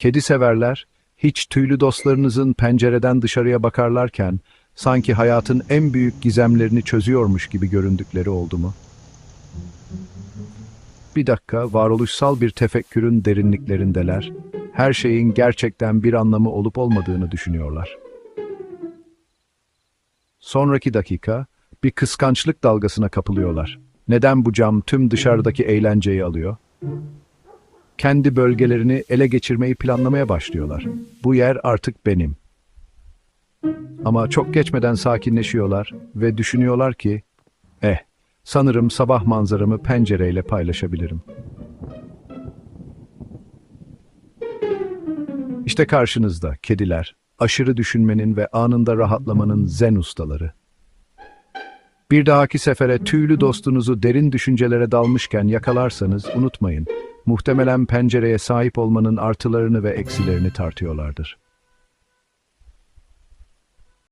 Kedi severler, hiç tüylü dostlarınızın pencereden dışarıya bakarlarken sanki hayatın en büyük gizemlerini çözüyormuş gibi göründükleri oldu mu? Bir dakika, varoluşsal bir tefekkürün derinliklerindeler. Her şeyin gerçekten bir anlamı olup olmadığını düşünüyorlar. Sonraki dakika, bir kıskançlık dalgasına kapılıyorlar. Neden bu cam tüm dışarıdaki eğlenceyi alıyor? Kendi bölgelerini ele geçirmeyi planlamaya başlıyorlar. Bu yer artık benim. Ama çok geçmeden sakinleşiyorlar ve düşünüyorlar ki, eh, sanırım sabah manzaramı pencereyle paylaşabilirim. İşte karşınızda kediler, aşırı düşünmenin ve anında rahatlamanın zen ustaları. Bir dahaki sefere tüylü dostunuzu derin düşüncelere dalmışken yakalarsanız unutmayın, muhtemelen pencereye sahip olmanın artılarını ve eksilerini tartıyorlardır.